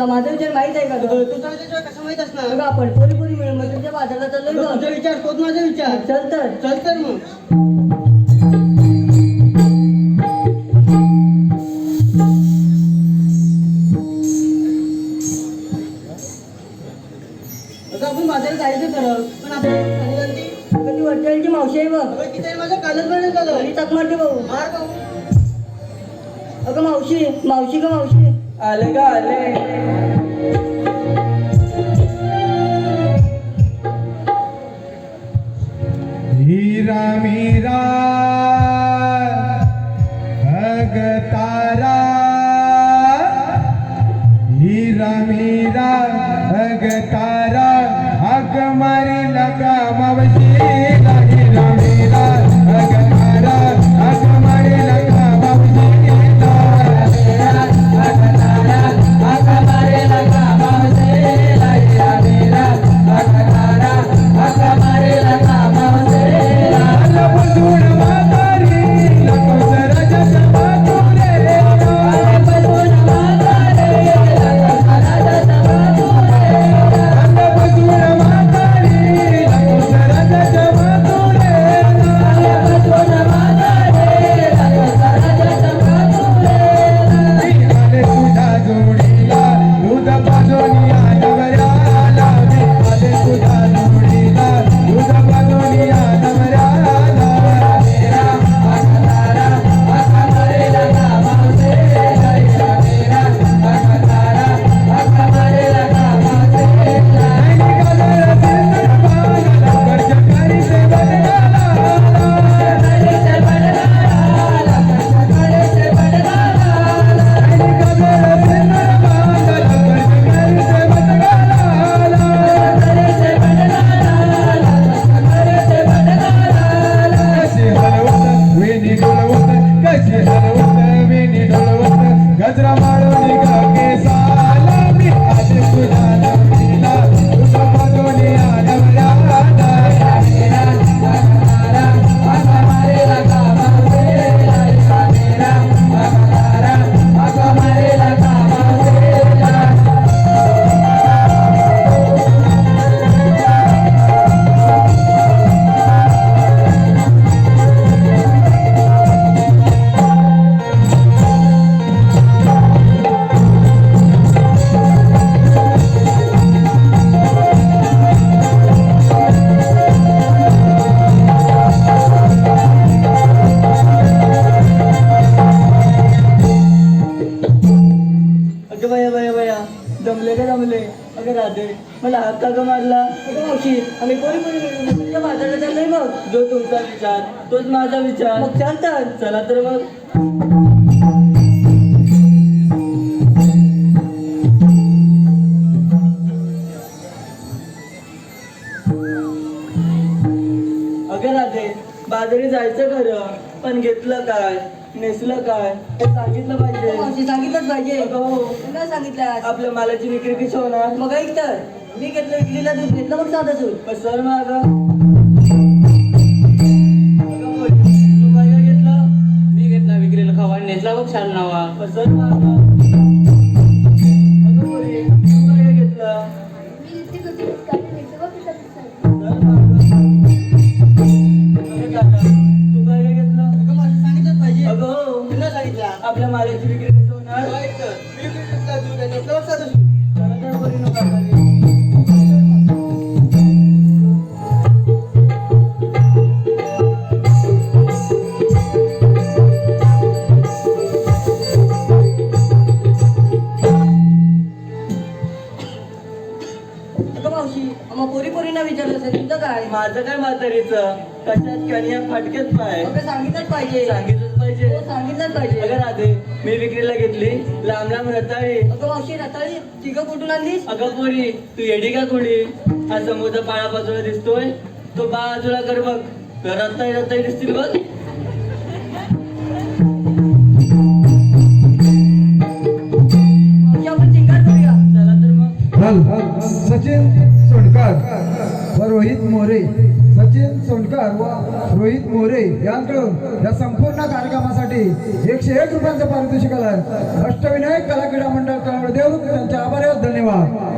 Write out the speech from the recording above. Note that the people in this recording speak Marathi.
तुला माझा विचार माहीत आहे का गं? तुझा विचार कसं माहीत असणार? अगं आपण पोरी पोरी मिळून मटणच्या बाजारात चाललोय तुझा बघ. विचार तोच माझा विचार. चल तर. चल तर मग. आपण बाजारात जायचं खरं पण वरच्याची मावशी आहे बघ. तिथे माझं कालच बरं झालं भाऊ. मार अगं मावशी मावशी ग मावशी. आले का आले हीरा मीरा अग तारा। हीरा मीरा अग तारा अग मारी पोरी पोरी मिळून मटणच्या बाजारात चाललोय बघ जो तुमचा विचार तोच माझा विचार. मग चल तर. चला तर मग. अगं राधे बाजारी जायचं खरं पण घेतलं काय? नेसलं काय? हे सांगितलं पाहिजे. मावशी सांगितलंच पाहिजे. हो, काय सांगितलं आज? आपल्या मालाची विक्री कशी होणार? मग ऐक तर. मी घेतलं इडलीला दूध घेतलं मग साधं सूट पण सर माग तू काय काय घेतलं? मी घेतला विक्रीला खावा नेसला बघ छान नावा पण सर माग घेतलं? सर. मागं. अगं दादा, माझं काय म्हातारीचं? कशात कन्या फाटक्यात पाय. सांगितलंच पाहिजे. सांगितलंच पाहिजे. हो, सांगितलंच पाहिजे. अगं राधे मी विक्रीला घेतली. लांब लांब रताळी. अगं मावशी रताळी तिघं कुठून आणलीस? अगं पोरी तू येडी का कोणी? हा समुद्र पाळा बाजूला दिसतोय. तो बाजूला कर बघ. रताळी रताळी दिसतील बघ. रोहित मोरे सचिन सोनकर व रोहित मोरे यांकडून या संपूर्ण कार्यक्रमासाठी एकशे एक रुपयांचं पारितोषिक आलं अष्टविनायक कला क्रीडा मंडळ तळवळ देऊन त्यांचे आभार धन्यवाद.